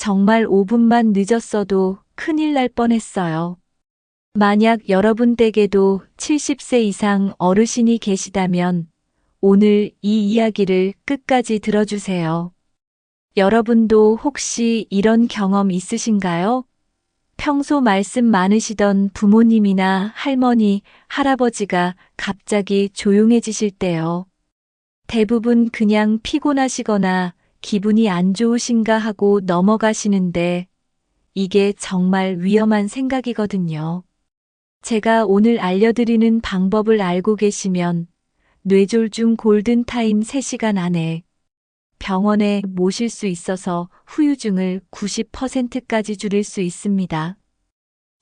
정말 5분만 늦었어도 큰일 날 뻔했어요. 만약 여러분 댁에도 70세 이상 어르신이 계시다면 오늘 이 이야기를 끝까지 들어주세요. 여러분도 혹시 이런 경험 있으신가요? 평소 말씀 많으시던 부모님이나 할머니, 할아버지가 갑자기 조용해지실 때요. 대부분 그냥 피곤하시거나 기분이 안 좋으신가 하고 넘어가시는데 이게 정말 위험한 생각이거든요. 제가 오늘 알려드리는 방법을 알고 계시면 뇌졸중 골든타임 3시간 안에 병원에 모실 수 있어서 후유증을 90%까지 줄일 수 있습니다.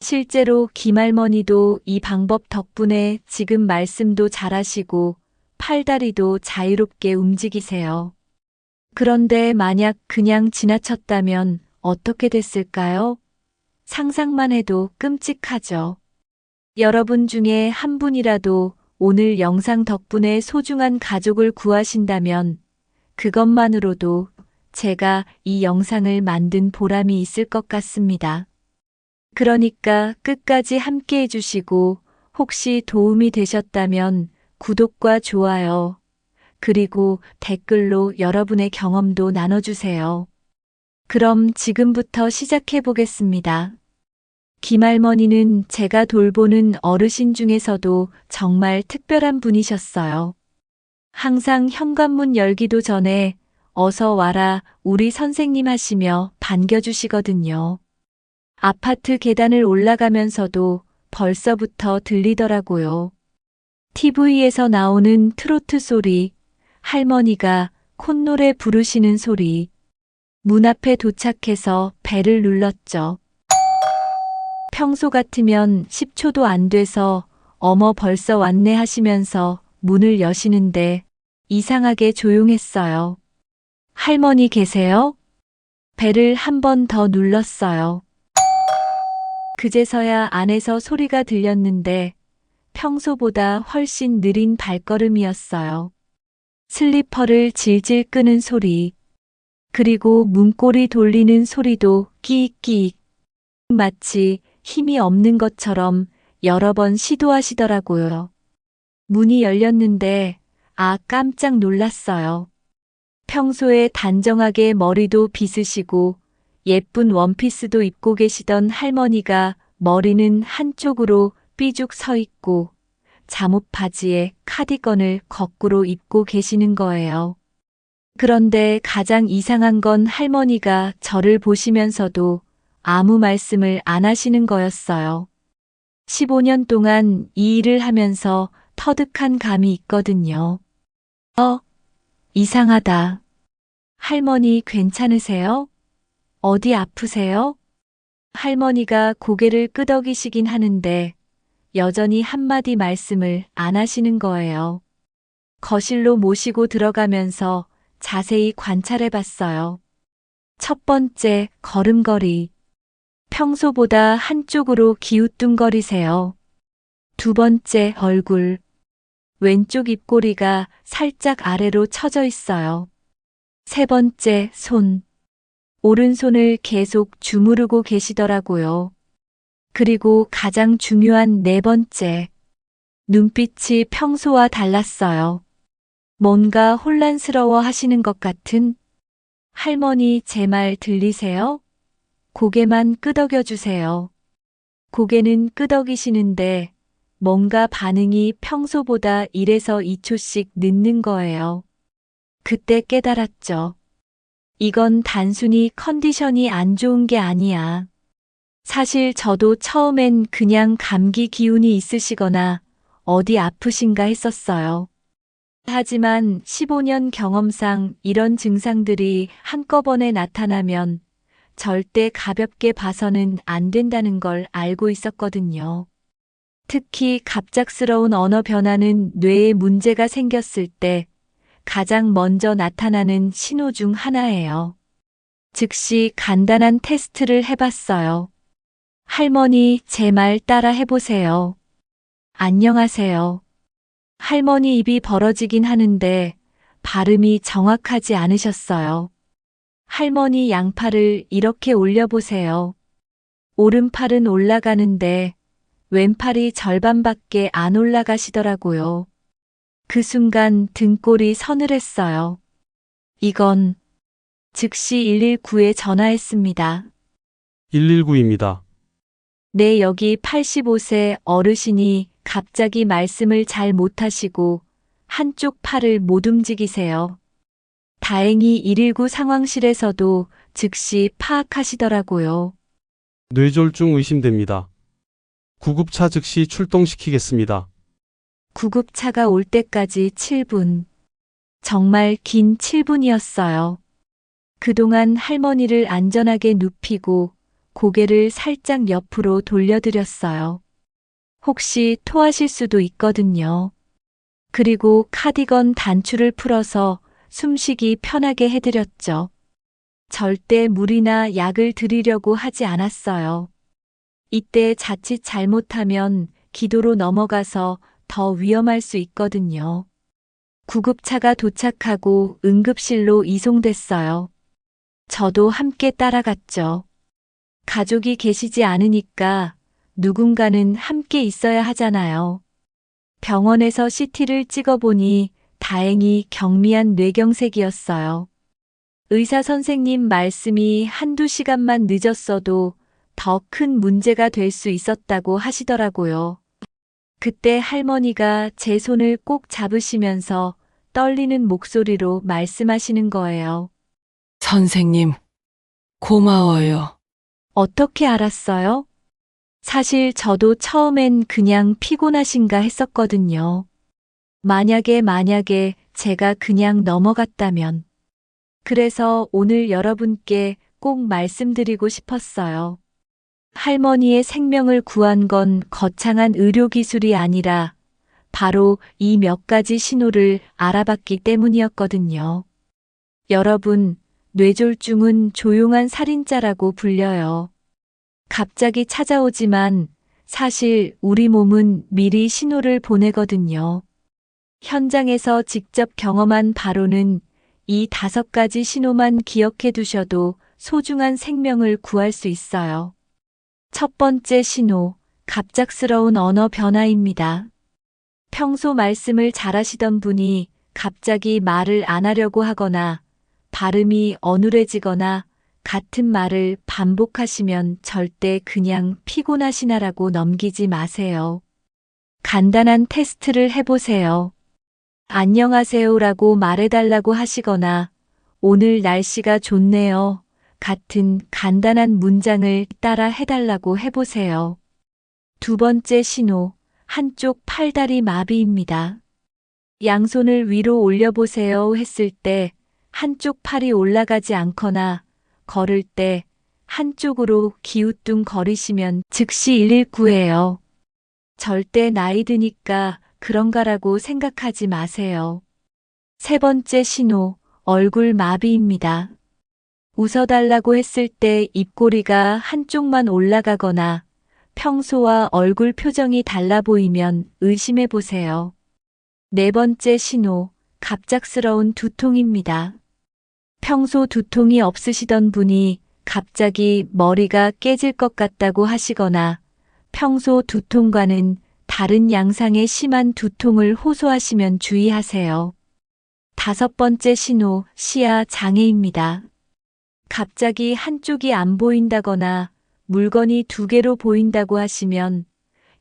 실제로 김할머니도 이 방법 덕분에 지금 말씀도 잘하시고 팔다리도 자유롭게 움직이세요. 그런데 만약 그냥 지나쳤다면 어떻게 됐을까요? 상상만 해도 끔찍하죠. 여러분 중에 한 분이라도 오늘 영상 덕분에 소중한 가족을 구하신다면 그것만으로도 제가 이 영상을 만든 보람이 있을 것 같습니다. 그러니까 끝까지 함께 해주시고 혹시 도움이 되셨다면 구독과 좋아요, 그리고 댓글로 여러분의 경험도 나눠주세요. 그럼 지금부터 시작해 보겠습니다. 김할머니는 제가 돌보는 어르신 중에서도 정말 특별한 분이셨어요. 항상 현관문 열기도 전에 어서 와라 우리 선생님 하시며 반겨주시거든요. 아파트 계단을 올라가면서도 벌써부터 들리더라고요. TV에서 나오는 트로트 소리, 할머니가 콧노래 부르시는 소리, 문 앞에 도착해서 벨을 눌렀죠. 평소 같으면 10초도 안 돼서 어머 벌써 왔네 하시면서 문을 여시는데 이상하게 조용했어요. 할머니 계세요? 벨을 한번 더 눌렀어요. 그제서야 안에서 소리가 들렸는데 평소보다 훨씬 느린 발걸음이었어요. 슬리퍼를 질질 끄는 소리, 그리고 문고리 돌리는 소리도 끼익끼익. 마치 힘이 없는 것처럼 여러 번 시도하시더라고요. 문이 열렸는데, 아, 깜짝 놀랐어요. 평소에 단정하게 머리도 빗으시고, 예쁜 원피스도 입고 계시던 할머니가 머리는 한쪽으로 삐죽 서 있고, 잠옷 바지에 카디건을 거꾸로 입고 계시는 거예요. 그런데 가장 이상한 건 할머니가 저를 보시면서도 아무 말씀을 안 하시는 거였어요. 15년 동안 이 일을 하면서 터득한 감이 있거든요. 어, 이상하다. 할머니 괜찮으세요? 어디 아프세요? 할머니가 고개를 끄덕이시긴 하는데 여전히 한마디 말씀을 안 하시는 거예요. 거실로 모시고 들어가면서 자세히 관찰해 봤어요. 첫 번째, 걸음걸이. 평소보다 한쪽으로 기우뚱거리세요. 두 번째, 얼굴. 왼쪽 입꼬리가 살짝 아래로 처져 있어요. 세 번째, 손. 오른손을 계속 주무르고 계시더라고요. 그리고 가장 중요한 네 번째. 눈빛이 평소와 달랐어요. 뭔가 혼란스러워 하시는 것 같은 할머니 제 말 들리세요? 고개만 끄덕여 주세요. 고개는 끄덕이시는데 뭔가 반응이 평소보다 1에서 2초씩 늦는 거예요. 그때 깨달았죠. 이건 단순히 컨디션이 안 좋은 게 아니야. 사실 저도 처음엔 그냥 감기 기운이 있으시거나 어디 아프신가 했었어요. 하지만 15년 경험상 이런 증상들이 한꺼번에 나타나면 절대 가볍게 봐서는 안 된다는 걸 알고 있었거든요. 특히 갑작스러운 언어 변화는 뇌에 문제가 생겼을 때 가장 먼저 나타나는 신호 중 하나예요. 즉시 간단한 테스트를 해봤어요. 할머니, 제 말 따라 해보세요. 안녕하세요. 할머니 입이 벌어지긴 하는데 발음이 정확하지 않으셨어요. 할머니 양팔을 이렇게 올려보세요. 오른팔은 올라가는데 왼팔이 절반밖에 안 올라가시더라고요. 그 순간 등골이 서늘했어요. 이건 즉시 119에 전화했습니다. 119입니다. 네, 여기 85세 어르신이 갑자기 말씀을 잘 못하시고 한쪽 팔을 못 움직이세요. 다행히 119 상황실에서도 즉시 파악하시더라고요. 뇌졸중 의심됩니다. 구급차 즉시 출동시키겠습니다. 구급차가 올 때까지 7분. 정말 긴 7분이었어요. 그동안 할머니를 안전하게 눕히고 고개를 살짝 옆으로 돌려드렸어요. 혹시 토하실 수도 있거든요. 그리고 카디건 단추를 풀어서 숨쉬기 편하게 해드렸죠. 절대 물이나 약을 드리려고 하지 않았어요. 이때 자칫 잘못하면 기도로 넘어가서 더 위험할 수 있거든요. 구급차가 도착하고 응급실로 이송됐어요. 저도 함께 따라갔죠. 가족이 계시지 않으니까 누군가는 함께 있어야 하잖아요. 병원에서 CT를 찍어보니 다행히 경미한 뇌경색이었어요. 의사 선생님 말씀이 한두 시간만 늦었어도 더 큰 문제가 될 수 있었다고 하시더라고요. 그때 할머니가 제 손을 꼭 잡으시면서 떨리는 목소리로 말씀하시는 거예요. 선생님, 고마워요. 어떻게 알았어요? 사실 저도 처음엔 그냥 피곤하신가 했었거든요. 만약에 만약에 제가 그냥 넘어갔다면. 그래서 오늘 여러분께 꼭 말씀드리고 싶었어요. 할머니의 생명을 구한 건 거창한 의료기술이 아니라 바로 이 몇 가지 신호를 알아봤기 때문이었거든요. 여러분, 뇌졸중은 조용한 살인자라고 불려요. 갑자기 찾아오지만 사실 우리 몸은 미리 신호를 보내거든요. 현장에서 직접 경험한 바로는 이 다섯 가지 신호만 기억해 두셔도 소중한 생명을 구할 수 있어요. 첫 번째 신호, 갑작스러운 언어 변화입니다. 평소 말씀을 잘하시던 분이 갑자기 말을 안 하려고 하거나 발음이 어눌해지거나 같은 말을 반복하시면 절대 그냥 피곤하시나라고 넘기지 마세요. 간단한 테스트를 해보세요. 안녕하세요라고 말해달라고 하시거나 오늘 날씨가 좋네요. 같은 간단한 문장을 따라 해달라고 해보세요. 두 번째 신호, 한쪽 팔다리 마비입니다. 양손을 위로 올려보세요 했을 때 한쪽 팔이 올라가지 않거나 걸을 때 한쪽으로 기우뚱 거리시면 즉시 119예요. 절대 나이 드니까 그런가라고 생각하지 마세요. 세 번째 신호, 얼굴 마비입니다. 웃어달라고 했을 때 입꼬리가 한쪽만 올라가거나 평소와 얼굴 표정이 달라 보이면 의심해 보세요. 네 번째 신호, 갑작스러운 두통입니다. 평소 두통이 없으시던 분이 갑자기 머리가 깨질 것 같다고 하시거나 평소 두통과는 다른 양상의 심한 두통을 호소하시면 주의하세요. 다섯 번째 신호, 시야 장애입니다. 갑자기 한쪽이 안 보인다거나 물건이 두 개로 보인다고 하시면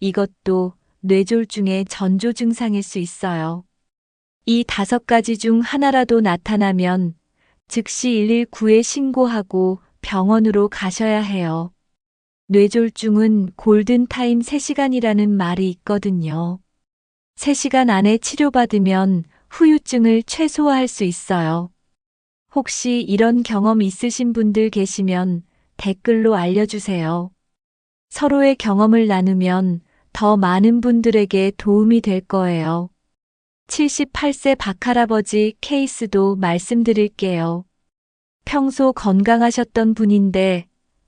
이것도 뇌졸중의 전조 증상일 수 있어요. 이 다섯 가지 중 하나라도 나타나면 즉시 119에 신고하고 병원으로 가셔야 해요. 뇌졸중은 골든타임 3시간이라는 말이 있거든요. 3시간 안에 치료받으면 후유증을 최소화할 수 있어요. 혹시 이런 경험 있으신 분들 계시면 댓글로 알려주세요. 서로의 경험을 나누면 더 많은 분들에게 도움이 될 거예요. 78세 박할아버지 케이스도 말씀드릴게요. 평소 건강하셨던 분인데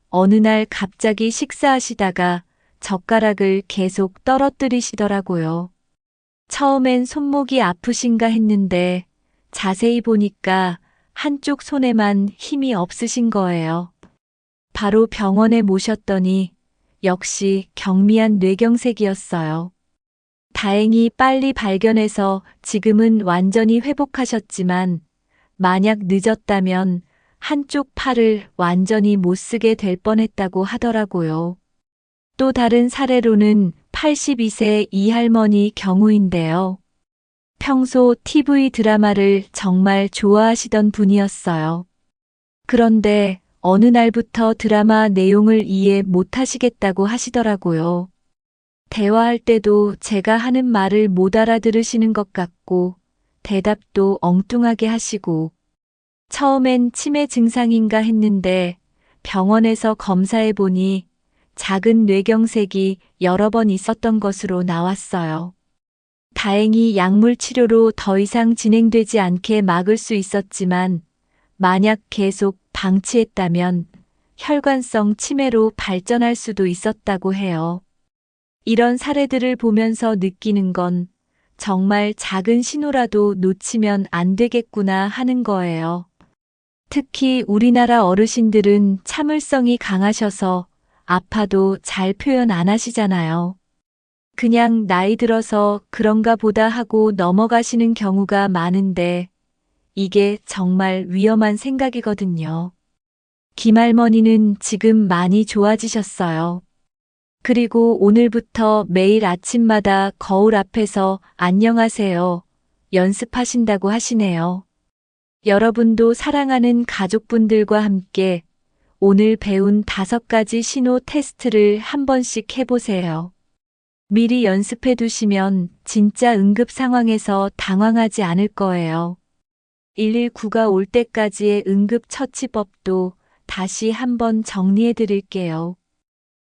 어느 날 갑자기 식사하시다가 젓가락을 계속 떨어뜨리시더라고요. 처음엔 손목이 아프신가 했는데 자세히 보니까 한쪽 손에만 힘이 없으신 거예요. 바로 병원에 모셨더니 역시 경미한 뇌경색이었어요. 다행히 빨리 발견해서 지금은 완전히 회복하셨지만 만약 늦었다면 한쪽 팔을 완전히 못 쓰게 될 뻔했다고 하더라고요. 또 다른 사례로는 82세 이 할머니 경우인데요. 평소 TV 드라마를 정말 좋아하시던 분이었어요. 그런데 어느 날부터 드라마 내용을 이해 못 하시겠다고 하시더라고요. 대화할 때도 제가 하는 말을 못 알아들으시는 것 같고, 대답도 엉뚱하게 하시고, 처음엔 치매 증상인가 했는데 병원에서 검사해 보니 작은 뇌경색이 여러 번 있었던 것으로 나왔어요. 다행히 약물 치료로 더 이상 진행되지 않게 막을 수 있었지만 만약 계속 방치했다면 혈관성 치매로 발전할 수도 있었다고 해요. 이런 사례들을 보면서 느끼는 건 정말 작은 신호라도 놓치면 안 되겠구나 하는 거예요. 특히 우리나라 어르신들은 참을성이 강하셔서 아파도 잘 표현 안 하시잖아요. 그냥 나이 들어서 그런가 보다 하고 넘어가시는 경우가 많은데 이게 정말 위험한 생각이거든요. 김할머니는 지금 많이 좋아지셨어요. 그리고 오늘부터 매일 아침마다 거울 앞에서 안녕하세요. 연습하신다고 하시네요. 여러분도 사랑하는 가족분들과 함께 오늘 배운 다섯 가지 신호 테스트를 한 번씩 해보세요. 미리 연습해 두시면 진짜 응급 상황에서 당황하지 않을 거예요. 119가 올 때까지의 응급 처치법도 다시 한번 정리해 드릴게요.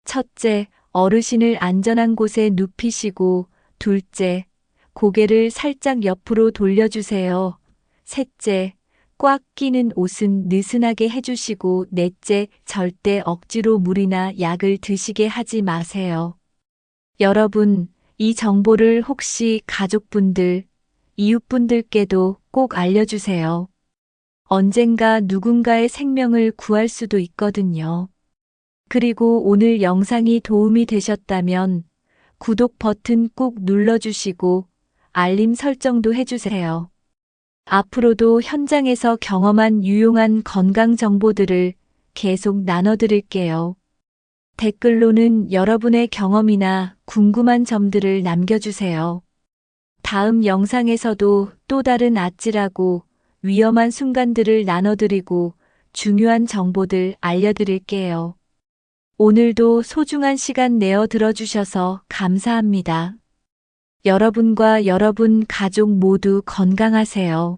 첫째, 어르신을 안전한 곳에 눕히시고, 둘째, 고개를 살짝 옆으로 돌려주세요. 셋째, 꽉 끼는 옷은 느슨하게 해주시고, 넷째, 절대 억지로 물이나 약을 드시게 하지 마세요. 여러분, 이 정보를 혹시 가족분들, 이웃분들께도 꼭 알려주세요. 언젠가 누군가의 생명을 구할 수도 있거든요. 그리고 오늘 영상이 도움이 되셨다면 구독 버튼 꾹 눌러주시고 알림 설정도 해주세요. 앞으로도 현장에서 경험한 유용한 건강 정보들을 계속 나눠드릴게요. 댓글로는 여러분의 경험이나 궁금한 점들을 남겨주세요. 다음 영상에서도 또 다른 아찔하고 위험한 순간들을 나눠드리고 중요한 정보들 알려드릴게요. 오늘도 소중한 시간 내어 들어주셔서 감사합니다. 여러분과 여러분 가족 모두 건강하세요.